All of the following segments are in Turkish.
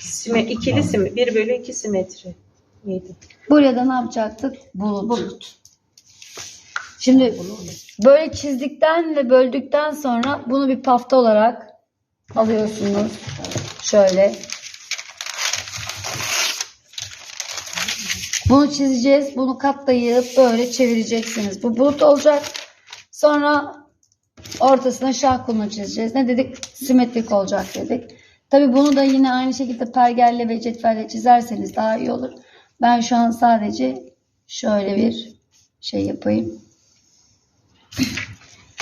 Sime, ikili simetri. 1 bölü 2 simetri. Miydi? Buraya da ne yapacaktık? Bulut. Şimdi böyle çizdikten ve böldükten sonra bunu bir pafta olarak alıyorsunuz. Şöyle. Bunu çizeceğiz. Bunu katlayıp böyle çevireceksiniz. Bu bulut olacak. Sonra ortasına şah kulunu çizeceğiz. Ne dedik? Simetrik olacak dedik. Tabi bunu da yine aynı şekilde pergelle ve cetvelle çizerseniz daha iyi olur. Ben şu an sadece şöyle bir şey yapayım.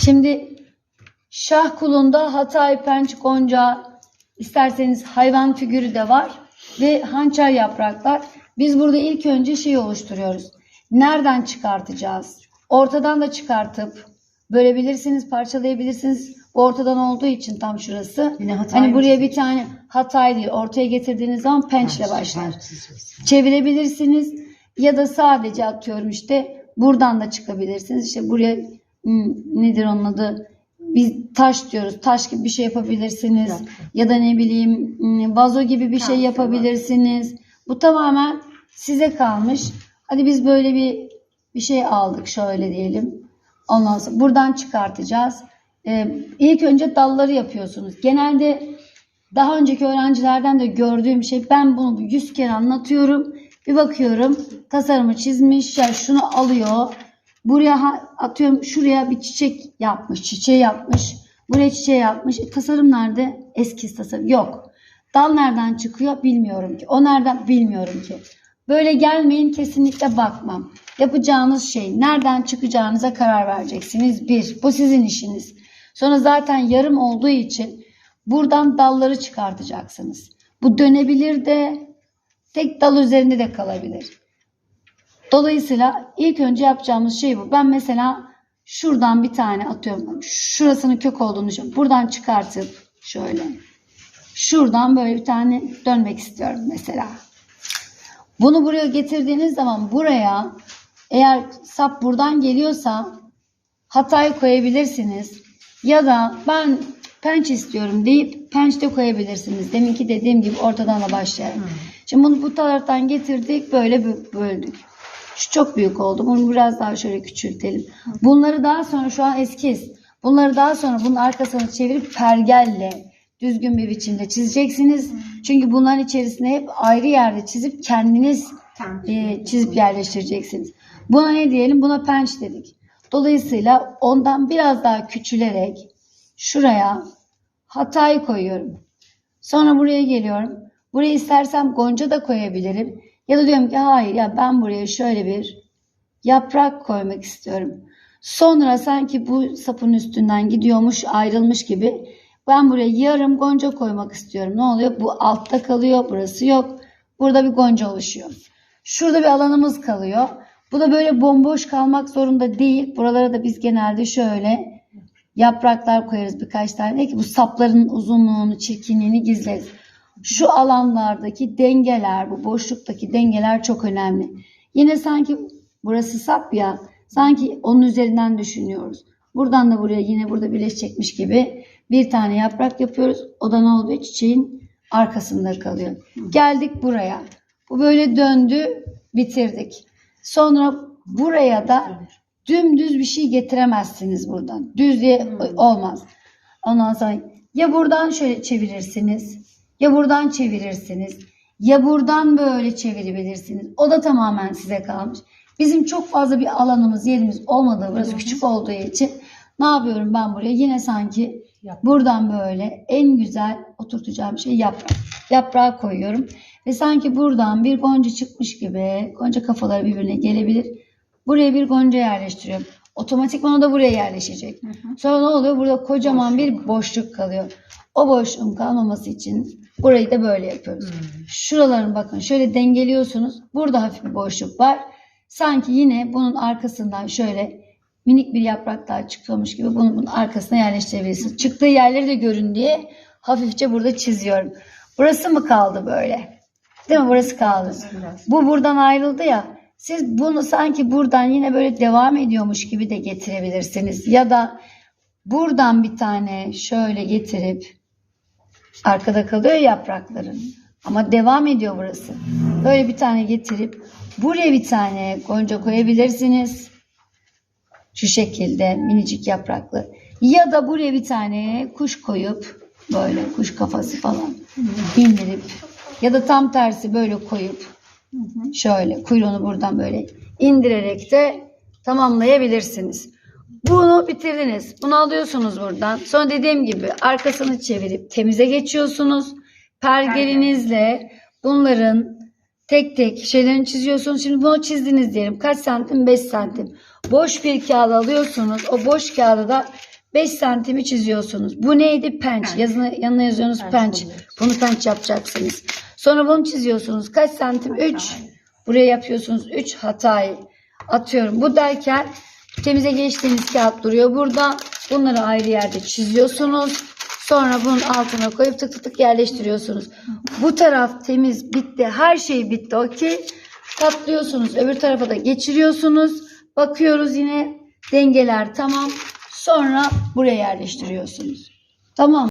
Şimdi şah kulunda Hatay, Penç, Gonca, isterseniz hayvan figürü de var ve hançer yapraklar. Biz burada ilk önce şey oluşturuyoruz. Nereden çıkartacağız? Ortadan da çıkartıp bölebilirsiniz, parçalayabilirsiniz. Ortadan olduğu için tam şurası. Yine Hatay hani buraya bir tane Hatay değil, ortaya getirdiğiniz zaman pençle başlar çevirebilirsiniz ya da sadece atıyorum işte buradan da çıkabilirsiniz. İşte buraya nedir onun adı? Biz taş diyoruz. Taş gibi bir şey yapabilirsiniz. Yaptım. Ya da ne bileyim vazo gibi bir şey Kase yapabilirsiniz. Bu tamamen size kalmış. Hadi biz böyle bir bir şey aldık şöyle diyelim. Ondan sonra buradan çıkartacağız. Ee, ilk önce dalları yapıyorsunuz. Genelde daha önceki öğrencilerden de gördüğüm şey ben bunu yüz kere anlatıyorum. Bir bakıyorum tasarımı çizmiş ya şunu alıyor. Buraya atıyorum şuraya bir çiçek yapmış. Çiçeği yapmış. Buraya çiçeği yapmış. E, tasarım nerede? Eskiz tasarım. Yok. Dal nereden çıkıyor bilmiyorum ki. O nereden bilmiyorum ki. Böyle gelmeyin kesinlikle bakmam. Yapacağınız şey nereden çıkacağınıza karar vereceksiniz. Bir, bu sizin işiniz. Sonra zaten yarım olduğu için buradan dalları çıkartacaksınız. Bu dönebilir de tek dal üzerinde de kalabilir. Dolayısıyla ilk önce yapacağımız şey bu. Ben mesela şuradan bir tane atıyorum. Şurasının kök olduğunu düşünüyorum. Buradan çıkartıp şöyle. Şuradan böyle bir tane dönmek istiyorum mesela. Bunu buraya getirdiğiniz zaman buraya eğer sap buradan geliyorsa hatayı koyabilirsiniz. Ya da ben penç istiyorum deyip penç de koyabilirsiniz. Deminki dediğim gibi ortadan da başlayarak. Şimdi bunu bu taraftan getirdik böyle bö- böldük. Şu çok büyük oldu. Bunu biraz daha şöyle küçültelim. Bunları daha sonra şu an eskiz. Bunları daha sonra bunun arkasını çevirip pergelle düzgün bir biçimde çizeceksiniz. Çünkü bunların içerisine hep ayrı yerde çizip kendiniz e, çizip yerleştireceksiniz. Buna ne diyelim? Buna penç dedik. Dolayısıyla ondan biraz daha küçülerek şuraya hatayı koyuyorum. Sonra buraya geliyorum. Buraya istersem gonca da koyabilirim. Ya da diyorum ki hayır ya ben buraya şöyle bir yaprak koymak istiyorum. Sonra sanki bu sapın üstünden gidiyormuş ayrılmış gibi ben buraya yarım gonca koymak istiyorum. Ne oluyor? Bu altta kalıyor. Burası yok. Burada bir gonca oluşuyor. Şurada bir alanımız kalıyor. Bu da böyle bomboş kalmak zorunda değil. Buralara da biz genelde şöyle yapraklar koyarız birkaç tane ki bu sapların uzunluğunu, çirkinliğini gizleriz. Şu alanlardaki dengeler, bu boşluktaki dengeler çok önemli. Yine sanki burası sap ya, sanki onun üzerinden düşünüyoruz. Buradan da buraya yine burada birleşecekmiş gibi bir tane yaprak yapıyoruz. O da ne oluyor? Çiçeğin arkasında kalıyor. Geldik buraya. Bu böyle döndü, bitirdik. Sonra buraya da dümdüz bir şey getiremezsiniz buradan. Düz diye olmaz. Ondan sonra ya buradan şöyle çevirirsiniz, ya buradan çevirirsiniz, ya buradan böyle çevirebilirsiniz. O da tamamen size kalmış. Bizim çok fazla bir alanımız, yerimiz olmadığı, burası küçük olduğu için ne yapıyorum ben buraya? Yine sanki buradan böyle en güzel oturtacağım şey yaprak. Yaprağı koyuyorum. Ve sanki buradan bir gonca çıkmış gibi, gonca kafaları birbirine gelebilir. Buraya bir gonca yerleştiriyorum. Otomatikman o da buraya yerleşecek. Sonra ne oluyor? Burada kocaman bir boşluk kalıyor. O boşluğun kalmaması için burayı da böyle yapıyoruz. Şuraların bakın şöyle dengeliyorsunuz. Burada hafif bir boşluk var. Sanki yine bunun arkasından şöyle minik bir yaprak daha çıkıyormuş gibi bunu bunun arkasına yerleştirebilirsiniz. Çıktığı yerleri de görün diye hafifçe burada çiziyorum. Burası mı kaldı böyle? Değil mi? Burası kaldı. Bu buradan ayrıldı ya. Siz bunu sanki buradan yine böyle devam ediyormuş gibi de getirebilirsiniz. Ya da buradan bir tane şöyle getirip Arkada kalıyor yaprakların. Ama devam ediyor burası. Böyle bir tane getirip buraya bir tane gonca koyabilirsiniz. Şu şekilde minicik yapraklı. Ya da buraya bir tane kuş koyup böyle kuş kafası falan indirip ya da tam tersi böyle koyup şöyle kuyruğunu buradan böyle indirerek de tamamlayabilirsiniz. Bunu bitirdiniz. Bunu alıyorsunuz buradan. Sonra dediğim gibi arkasını çevirip temize geçiyorsunuz. Pergelinizle bunların tek tek şeylerini çiziyorsunuz. Şimdi bunu çizdiniz diyelim. Kaç santim? 5 santim. Boş bir kağıt alıyorsunuz. O boş kağıda da 5 santimi çiziyorsunuz. Bu neydi? Penç. Yazını, yanına yazıyorsunuz Penç penç. Bunu penç yapacaksınız. Sonra bunu çiziyorsunuz. Kaç santim? 3. Buraya yapıyorsunuz 3 hatayı. Atıyorum. Bu derken temize geçtiğiniz kağıt duruyor burada. Bunları ayrı yerde çiziyorsunuz. Sonra bunun altına koyup tık tık tık yerleştiriyorsunuz. Bu taraf temiz bitti. Her şey bitti. Okey. Katlıyorsunuz. Öbür tarafa da geçiriyorsunuz. Bakıyoruz yine dengeler tamam. Sonra buraya yerleştiriyorsunuz. Tamam.